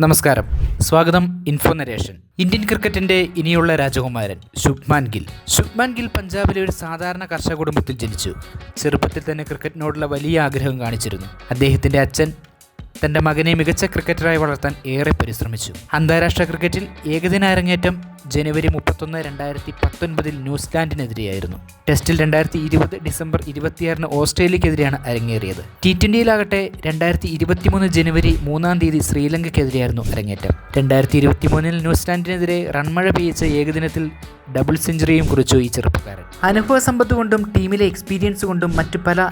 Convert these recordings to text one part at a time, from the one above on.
നമസ്കാരം. സ്വാഗതം info narration Indian ക്രിക്കറ്റിന്റെ ഇനിയുള്ള രാജകുമാരൻ ശുഭ്മാൻ ഗിൽ. ശുഭ്മാൻ ഗിൽ പഞ്ചാബിലെ ഒരു സാധാരണ കർഷക കുടുംബത്തിൽ ജനിച്ചു. ചെറുപ്പത്തിൽ തന്നെ ക്രിക്കറ്റിനോടുള്ള വലിയ ആഗ്രഹം കാണിച്ചിരുന്നു. അദ്ദേഹത്തിന്റെ അച്ഛൻ തന്റെ മകനെ മികച്ച ക്രിക്കറ്ററായി വളർത്താൻ ഏറെ പരിശ്രമിച്ചു. അന്താരാഷ്ട്ര ക്രിക്കറ്റിൽ ഏകദിന അരങ്ങേറ്റം ജനുവരി മുപ്പത്തൊന്ന് രണ്ടായിരത്തി പത്തൊൻപതിൽ ന്യൂസിലാൻഡിനെതിരെയായിരുന്നു. ടെസ്റ്റിൽ രണ്ടായിരത്തി ഇരുപത് ഡിസംബർ ഇരുപത്തിയാറിന് ഓസ്ട്രേലിയക്കെതിരെയാണ് അരങ്ങേറിയത്. ടി ട്വന്റിയിലാകട്ടെ രണ്ടായിരത്തി ഇരുപത്തിമൂന്ന് ജനുവരി മൂന്നാം തീയതി ശ്രീലങ്കയ്ക്കെതിരെയായിരുന്നു അരങ്ങേറ്റം. രണ്ടായിരത്തി ഇരുപത്തിമൂന്നിൽ ന്യൂസിലാൻഡിനെതിരെ റൺമഴ പെയ്ച്ച ഏകദിനത്തിൽ ഡബിൾ സെഞ്ചുറിയും കുറിച്ചു ഈ ചെറുപ്പക്കാരൻ. അനുഭവ സമ്പത്ത് കൊണ്ടും ടീമിലെ എക്സ്പീരിയൻസ് കൊണ്ടും മറ്റു പല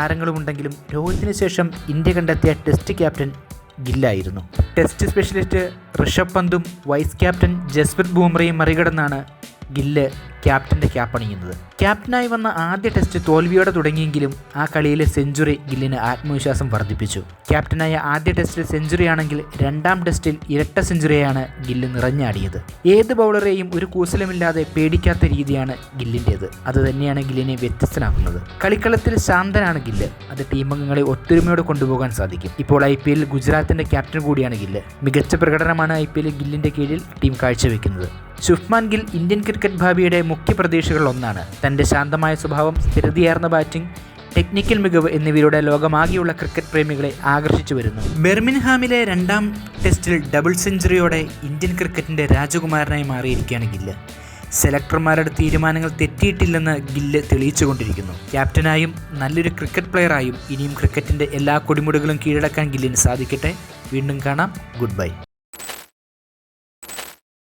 താരങ്ങളുമുണ്ടെങ്കിലും രോഹിത്തിന് ശേഷം ഇന്ത്യ കണ്ടെത്തിയ ടെസ്റ്റ് ക്യാപ്റ്റൻ ഗില്ലായിരുന്നു. ടെസ്റ്റ് സ്പെഷ്യലിസ്റ്റ് ഋഷഭ് പന്തും വൈസ് ക്യാപ്റ്റൻ ജസ്പ്രീത് ബുംറയും മറികടന്നാണ് ഗില്ല് ക്യാപ്റ്റന്റെ ക്യാപ്പണിയുന്നത് ക്യാപ്റ്റനായി വന്ന ആദ്യ ടെസ്റ്റ് തോൽവിയോടെ തുടങ്ങിയെങ്കിലും ആ കളിയിലെ സെഞ്ചുറി ഗില്ലിന് ആത്മവിശ്വാസം വർദ്ധിപ്പിച്ചു. ക്യാപ്റ്റനായ ആദ്യ ടെസ്റ്റിൽ സെഞ്ചുറിയാണെങ്കിൽ രണ്ടാം ടെസ്റ്റിൽ ഇരട്ട സെഞ്ചുറിയാണ് ഗില്ല് നിറഞ്ഞാടിയത്. ഏത് ബൗളറെയും ഒരു കൂസലമില്ലാതെ പേടിക്കാത്ത രീതിയാണ് ഗില്ലിന്റേത് അത് തന്നെയാണ് ഗില്ലിനെ വ്യത്യസ്തനാക്കുന്നത്. കളിക്കളത്തിൽ ശാന്തനാണ് ഗില്ല്. അത് ടീമംഗങ്ങളെ ഒത്തൊരുമയോടെ കൊണ്ടുപോകാൻ സാധിക്കും. ഇപ്പോൾ ഐ പി എല്ലിൽ ഗുജറാത്തിന്റെ ക്യാപ്റ്റൻ കൂടിയാണ് ഗില്ല്. മികച്ച പ്രകടനമാണ് ഐ പി എല്ലിൽ ഗില്ലിന്റെ കീഴിൽ ടീം കാഴ്ചവെക്കുന്നത്. ശുഭ്മാൻ ഗിൽ ഇന്ത്യൻ ക്രിക്കറ്റ് ഭാവിയുടെ മുഖ്യ പ്രതീക്ഷകളിലൊന്നാണ്. തന്റെ ശാന്തമായ സ്വഭാവം സ്ഥിരതയാർന്ന ബാറ്റിംഗ് ടെക്നിക്കൽ മികവ് എന്നിവയുടെ ലോകമാകെയുള്ള ക്രിക്കറ്റ് പ്രേമികളെ ആകർഷിച്ചു വരുന്നു. ബെർമിൻഹാമിലെ രണ്ടാം ടെസ്റ്റിൽ ഡബിൾ സെഞ്ചുറിയോടെ ഇന്ത്യൻ ക്രിക്കറ്റിന്റെ രാജകുമാരനായി മാറിയിരിക്കുകയാണ് ഗില്ല് സെലക്ടർമാരുടെ തീരുമാനങ്ങൾ തെറ്റിയിട്ടില്ലെന്ന് ഗില്ല് തെളിയിച്ചുകൊണ്ടിരിക്കുന്നു. ക്യാപ്റ്റനായും നല്ലൊരു ക്രിക്കറ്റ് പ്ലെയറായും ഇനിയും ക്രിക്കറ്റിന്റെ എല്ലാ കൊടിമുടികളും കീഴടക്കാൻ ഗില്ലിന് സാധിക്കട്ടെ. വീണ്ടും കാണാം. Good bye.